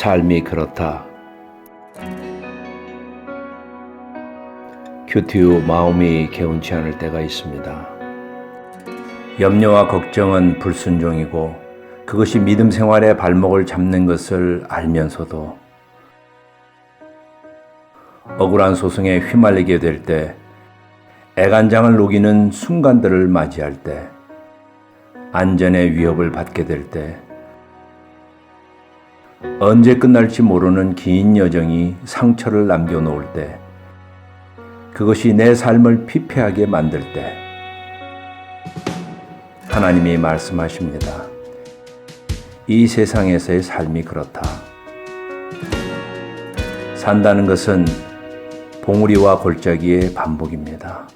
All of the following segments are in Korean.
삶이 그렇다. 큐티 후 마음이 개운치 않을 때가 있습니다. 염려와 걱정은 불순종이고 그것이 믿음 생활의 발목을 잡는 것을 알면서도 억울한 소송에 휘말리게 될 때, 애간장을 녹이는 순간들을 맞이할 때, 안전의 위협을 받게 될 때, 언제 끝날지 모르는 긴 여정이 상처를 남겨놓을 때, 그것이 내 삶을 피폐하게 만들 때, 하나님이 말씀하십니다. 이 세상에서의 삶이 그렇다. 산다는 것은 봉우리와 골짜기의 반복입니다.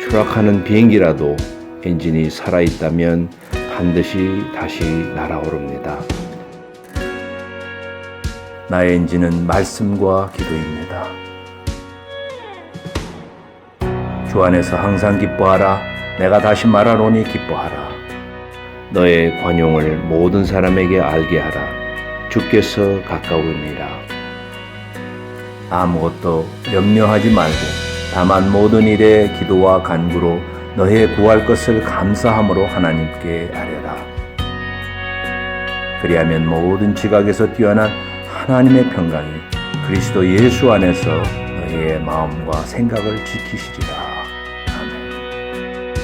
추락하는 비행기라도 엔진이 살아있다면 반드시 다시 날아오릅니다. 나의 엔진은 말씀과 기도입니다. 주 안에서 항상 기뻐하라. 내가 다시 말하노니 기뻐하라. 너의 관용을 모든 사람에게 알게 하라. 주께서 가까우니라. 아무것도 염려하지 말고 다만 모든 일에 기도와 간구로 너의 구할 것을 감사함으로 하나님께 아뢰라. 그리하면 모든 지각에서 뛰어난 하나님의 평강이 그리스도 예수 안에서 너희의 마음과 생각을 지키시리라. 아멘.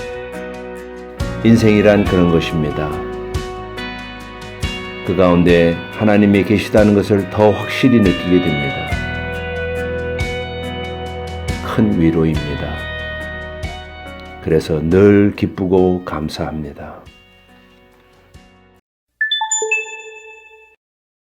인생이란 그런 것입니다. 그 가운데 하나님이 계시다는 것을 더 확실히 느끼게 됩니다. 큰 위로입니다. 그래서 늘 기쁘고 감사합니다.